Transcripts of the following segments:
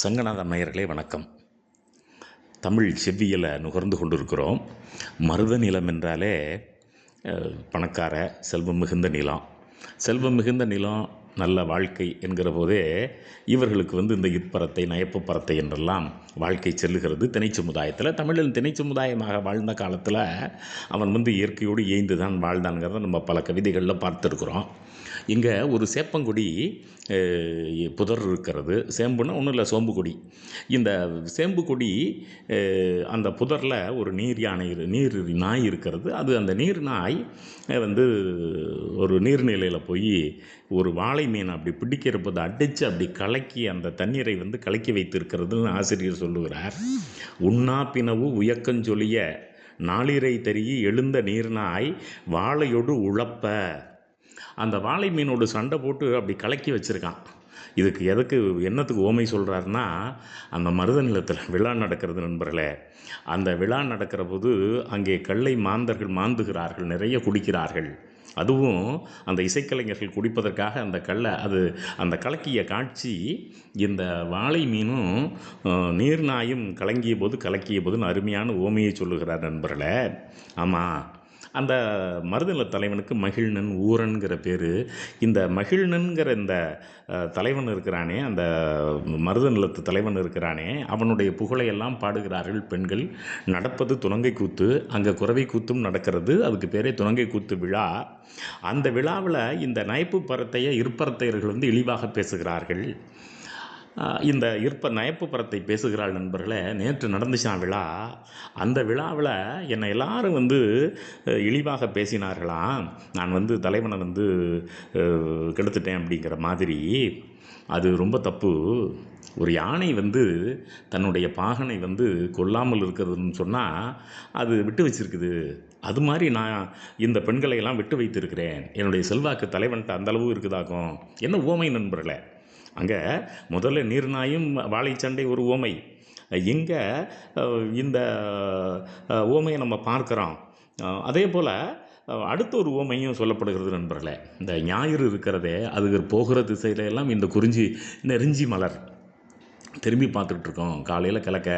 சங்கநாத மேயர்களே வணக்கம். தமிழ் செவ்வியலை நுகர்ந்து கொண்டிருக்கிறோம். மருத நிலம் என்றாலே பணக்கார செல்வம் மிகுந்த நிலம். செல்வம் மிகுந்த நிலம் நல்ல வாழ்க்கை என்கிற போதே இவர்களுக்கு வந்து இந்த இப்பறத்தை நயப்பு பரத்தை என்றெல்லாம் வாழ்க்கை செல்லுகிறது. திணை சமுதாயத்தில் தமிழில் திணை சமுதாயமாக வாழ்ந்த காலத்தில் அவன் வந்து இயற்கையோடு ஏய்ந்து தான் வாழ்ந்தான்ங்கிறத நம்ம பல கவிதைகளில் பார்த்துருக்குறோம். இங்கே ஒரு சேப்பங்குடி புதர் இருக்கிறது. சேம்புன்னா ஒன்றும் இல்லை சோம்பு கொடி. இந்த சேம்பு கொடி அந்த புதரில் ஒரு நீர் யானை நீர் நாய் இருக்கிறது. அது அந்த நீர் நாய் வந்து ஒரு நீர்நிலையில் போய் ஒரு வாழை மீன் அப்படி பிடிக்கிறப்போது அடித்து அப்படி கலக்கி அந்த தண்ணீரை வந்து கலக்கி வைத்திருக்கிறதுன்னு ஆசிரியர் சொல்லுகிறார். உண்ணா பினவு உயக்கஞ்சொலிய நாளிரை தருகி எழுந்த நீர்நாய் வாழையொடு உழப்ப. அந்த வாழை மீனோடு சண்டை போட்டு அப்படி கலக்கி வச்சுருக்கான். இதுக்கு எதுக்கு என்னத்துக்கு ஓமை சொல்கிறாருன்னா அந்த மருத நிலத்தில் விழா நடக்கிறது நண்பர்களே அந்த விழா நடக்கிற போது அங்கே கல்லை மாந்தர்கள் மாந்துகிறார்கள் நிறைய குடிக்கிறார்கள். அதுவும் அந்த இசைக்கலைஞர்கள் குடிப்பதற்காக அந்த கல்லை அது அந்த கலக்கிய காட்சி இந்த வாழை மீனும் நீர்நாயும் கலங்கிய போது கலக்கிய போதுன்னு அருமையான ஓமையை சொல்லுகிறார் நண்பர்களே. ஆமாம் அந்த மருதநில தலைவனுக்கு மகிழ்நன் ஊரன்கிற பேர். இந்த மகிழ்நன்கிற இந்த தலைவன் இருக்கிறானே அந்த மருதநிலத்து தலைவன் இருக்கிறானே அவனுடைய புகழையெல்லாம் பாடுகிறார்கள் பெண்கள். நடப்பது துணங்கை கூத்து அங்கே குறவை கூத்தும் நடக்கிறது அதுக்கு பேரே துணங்கை கூத்து விழா. அந்த விழாவில் இந்த நயப்பு பரத்தைய இருப்பரத்தையர்கள் வந்து இழிவாக பேசுகிறார்கள். இந்த இருப்ப நயப்பு பரத்தை பேசுகிறாள் நண்பர்களே நேற்று நடந்துச்சான் விழா. அந்த விழாவில் என்னை எல்லாரும் வந்து இழிவாக பேசினார்களாம் நான் வந்து தலைவனை வந்து கெடுத்துட்டேன் அப்படிங்கிற மாதிரி. அது ரொம்ப தப்பு. ஒரு யானை வந்து தன்னுடைய பாகனை வந்து கொல்லாமல் இருக்கிறதுன்னு சொன்னால் அது விட்டு வச்சிருக்குது. அது மாதிரி நான் இந்த பெண்களை எல்லாம் விட்டு வைத்திருக்கிறேன். என்னுடைய செல்வாக்கு தலைவன்கிட்ட அந்த அளவு இருக்குதாக்கும்? என்ன ஓமை நண்பர்களே? அங்கே முதல்ல நீர்நாயும் வாழைச்சண்டை ஒரு ஓமை. இங்கே இந்த உவமையை ஓமையை நம்ம பார்க்குறோம். அதே போல் அடுத்த ஒரு ஓமையும் சொல்லப்படுகிறது நண்பர்களே. இந்த ஞாயிறு இருக்கிறதே அது போகிற திசையில எல்லாம் இந்த குறிஞ்சி நெருஞ்சி மலர். திரும்பி பார்த்துட்ருக்கோம் காலையில் கிழக்க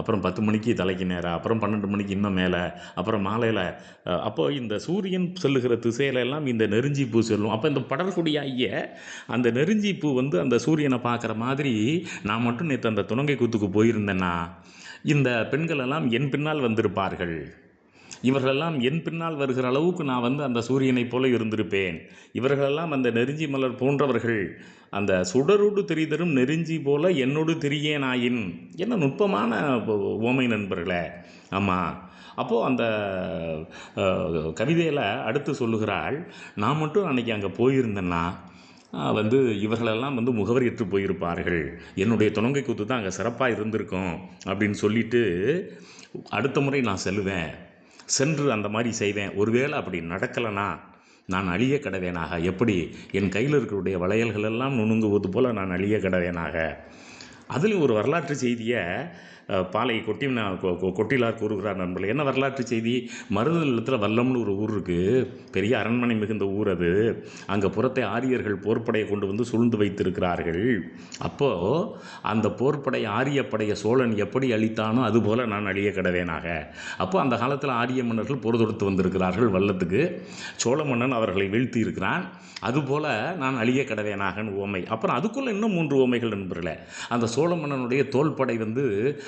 அப்புறம் பத்து மணிக்கு தலைக்கு நேராக அப்புறம் பன்னெண்டு மணிக்கு இன்னும் மேலே அப்புறம் மாலையில் அப்போ இந்த சூரியன் செல்லுகிற திசையில எல்லாம் இந்த நெருஞ்சி பூ செல்லும். அப்போ இந்த படர்குடியாகிய அந்த நெருஞ்சி பூ வந்து அந்த சூரியனை பார்க்குற மாதிரி நான் மட்டும் நேற்று அந்த துணங்கை கூத்துக்கு போயிருந்தேன்னா இந்த பெண்கள் எல்லாம் என் பின்னால் வந்திருப்பார்கள். இவர்களெல்லாம் என் பின்னால் வருகிற அளவுக்கு நான் வந்து அந்த சூரியனைப் போல இருந்திருப்பேன். இவர்களெல்லாம் அந்த நெருஞ்சி மலர் போன்றவர்கள் அந்த சுடரோடு தெரிதரும் நெருஞ்சி போல என்னோடு திரியேனாயின் என்ன நுட்பமான ஓமை நண்பர்களே. ஆமாம் அப்போது அந்த கவிதையில் அடுத்து சொல்லுகிறாள் நான் மட்டும் அன்னைக்கு அங்கே போயிருந்தேன்னா வந்து இவர்களெல்லாம் வந்து முகவரியற்று போயிருப்பார்கள். என்னுடைய துணங்கை கூத்து தான் அங்கே சிறப்பாக இருந்திருக்கும். அப்படின்னு சொல்லிட்டு அடுத்த முறை நான் செல்லுவேன். சென்று அந்த மாதிரி செய்வேன் ஒருவேளை அப்படி நடக்கலைனா நான் அழிய கடவேனாக. எப்படி? என் கையில் இருக்கக்கூடிய வளையல்கள் எல்லாம் நுணுங்குவது போல் நான் அழிய கடவேனாக. அதுலேயும் ஒரு வரலாற்று செய்தியை பாலை கொட்டி கொட்டிலார் கூறுகிறார் நண்பர்கள். என்ன வரலாற்று செய்தி? மருத நிலத்தில் வல்லம்னு ஒரு ஊர் இருக்குது பெரிய அரண்மனை மிகுந்த ஊர் அது. அங்கே புறத்தை ஆரியர்கள் போர்ப்படையை கொண்டு வந்து சூழ்ந்து வைத்திருக்கிறார்கள். அப்போது அந்த போர்ப்படை ஆரியப்படைய சோழன் எப்படி அழித்தானோ அதுபோல் நான் அழிய கடவேனாக. அப்போ அந்த காலத்தில் ஆரிய மன்னர்கள் போர் தொடுத்து வந்திருக்கிறார்கள் வல்லத்துக்கு. சோழ மன்னன் அவர்களை வீழ்த்தி இருக்கிறான். அதுபோல் நான் அழிய கடவேனாகன்னு ஓமை. அப்புறம் அதுக்குள்ளே இன்னும் மூன்று ஓமைகள் நண்பர்களே. அந்த சோழ மன்னனுடைய தோள்படை வந்து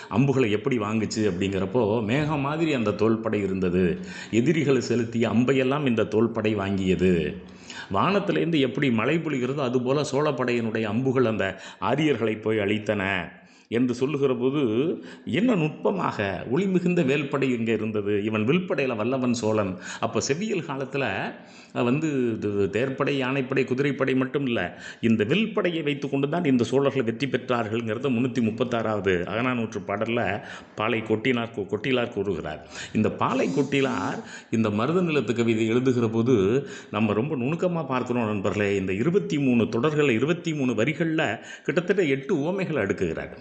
அம்புகளை எப்படி வாங்குச்சு அப்படிங்கிறப்போ மேகம் மாதிரி அந்த தோள்படை இருந்தது. எதிரிகளை செலுத்திய அம்பையெல்லாம் இந்த தோள்படை வாங்கியது. வானத்திலேருந்து எப்படி மழை பொழிகிறதோ அதுபோல் சோழப்படையினுடைய அம்புகள் அந்த ஆரியர்களை போய் அழித்தன. என்று சொல்லுகிற போது என்ன நுட்பமாக? ஒளி மிகுந்த வேல்படை இங்கே இருந்தது? இவன் வில்படையில் வல்லவன் சோழன். அப்போ செவ்வியல் காலத்தில் வந்து தேர்ப்படை யானைப்படை குதிரைப்படை மட்டும் இல்லை இந்த வில்படையை வைத்துக்கொண்டு தான் இந்த சோழர்கள் வெற்றி பெற்றார்கள்ங்கிறத முந்நூற்றி முப்பத்தாறாவது அகநானூற்று பாடலில் பாலை கொட்டினார் கொட்டிலார் கூறுகிறார். இந்த பாலை கொட்டிலார் இந்த மருத நிலத்து கவிதை எழுதுகிற போது நம்ம ரொம்ப நுணுக்கமாக பார்க்குறோம் நண்பர்களே இந்த இருபத்தி மூணு தொடர்களில் இருபத்தி மூணு வரிகளில் கிட்டத்தட்ட எட்டு ஓமைகள் அடுக்குகிறார்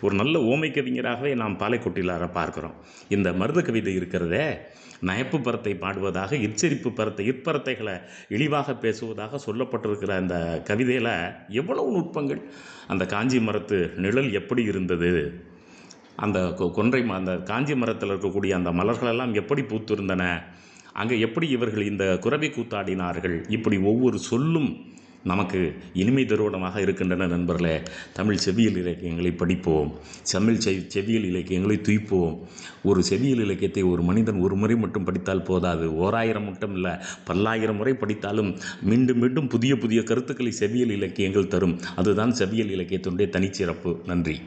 ஒரு நல்ல ஓமை கவிஞராகவே நாம் பாலைக்கொட்டிலார பார்க்கிறோம். இந்த மருத கவிதை இருக்கிறதே நயப்பு பரத்தை பாடுவதாக எச்சரிப்பு பரத்தை இற்பரத்தைகளை இழிவாக பேசுவதாக சொல்லப்பட்டிருக்கிற அந்த கவிதையில் எவ்வளவு நுட்பங்கள். அந்த காஞ்சி மரத்து நிழல் எப்படி இருந்தது? அந்த கொ- கொன்றை ம- அந்த காஞ்சி மரத்தில் இருக்கக்கூடிய அந்த மலர்களெல்லாம் எப்படி பூத்திருந்தன? அங்கே எப்படி இவர்கள் இந்த குரவை கூத்தாடினார்கள்? இப்படி ஒவ்வொரு சொல்லும் நமக்கு இனிமை தருவனமாக இருக்கின்றன நண்பர்களே. தமிழ் செவியல் இலக்கியங்களை படிப்போம். தமிழ் செ செவியல் இலக்கியங்களை துய்ப்போம். ஒரு செவியல் இலக்கியத்தை ஒரு மனிதன் ஒரு முறை மட்டும் படித்தால் போதாது. ஓராயிரம் மட்டும் இல்லை பல்லாயிரம் முறை படித்தாலும் மீண்டும் மீண்டும் புதிய புதிய கருத்துக்களை செவியல் இலக்கியங்கள் தரும். அதுதான் செவியல் இலக்கியத்தினுடைய தனிச்சிறப்பு. நன்றி.